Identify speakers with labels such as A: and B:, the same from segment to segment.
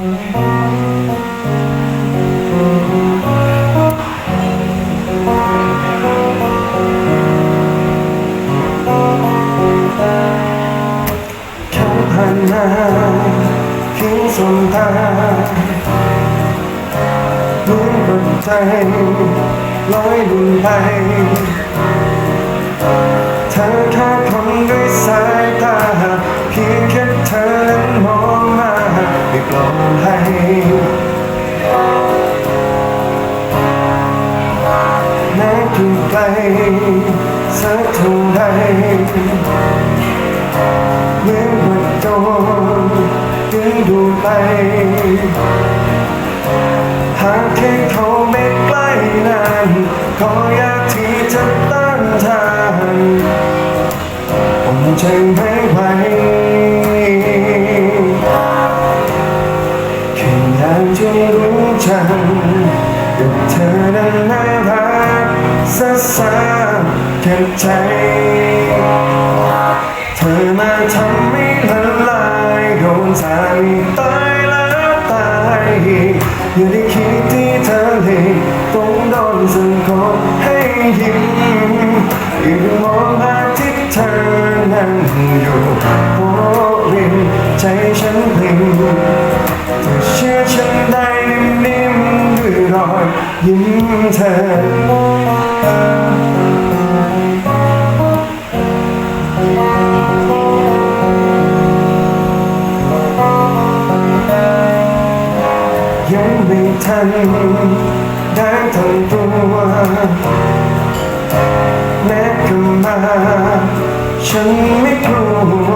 A: สมตาเหมือนใจลอยลุ่นไปเธอแค่คนด้วยสาย สักเท่าใดเหมือนว่าโดนดึงดูไปหากแค่เขาไม่ใกล้นานก็อยากที่จะต้านทานผมใจไม่ไหวแค่อยากจะรู้จัก ซะสาแค่ใจ เธอมาทำให้ละลายโดนสามีตายแล้วตายอีกอย่าได้คิดที่เธอเลยต้องโดนสังคมให้ยิ้มอีกมองภาพที่เธอนั่งอยู่โอ้ริมใจฉันพลิมเธอเชื่อฉันได้นิ่มๆด้วยรอยยิ้มเธอ ยังไม่ทันได้ทั้งตัวแม้กำมาฉันไม่กลัว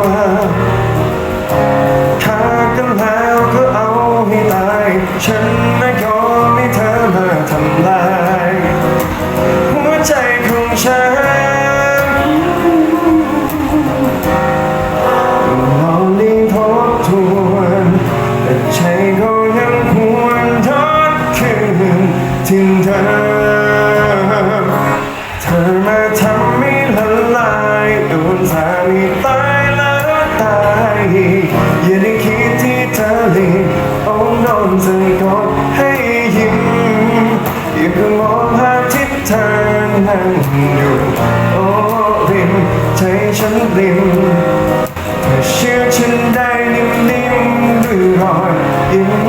A: ฆ่ากันแล้วก็เอาให้ตาย ฉันไม่ยอมให้เธอมาทำลาย หัวใจของฉันลองดิ้งทบทวนแต่ใจก็ยัง ถึงเธอ เธอมาทำให้ละลายโดนสามีตายแล้วตายอย่าได้คิดที่เธอลีโอ้นอนใจกอดให้ยิ้มอย่าเพิ่งมองภาพที่เธอนั่งอยู่โอ้ริมใจฉันริมเธอเชื่อฉันได้นิ่มๆด้วยรอยยิ้ม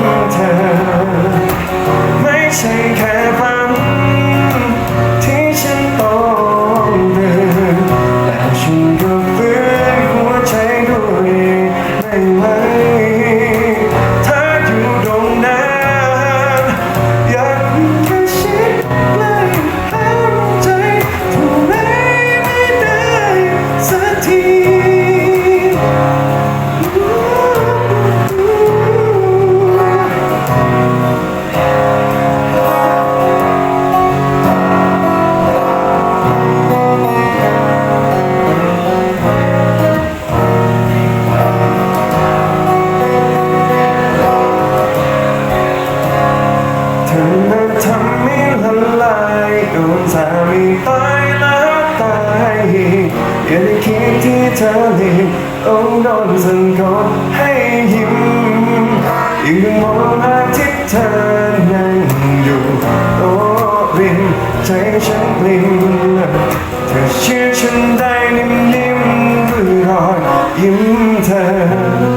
A: ตายแล้วตายอกอย่าได้คิดที่เธอหลีกองนอนสังกอนให้ยิ้มยังมองภาพที่เธอนั่งอยู่โอ้ริมใจฉันปลิ้มเธอเชื่อฉันได้นิ่มๆด้วยรอยยิ้มเธอ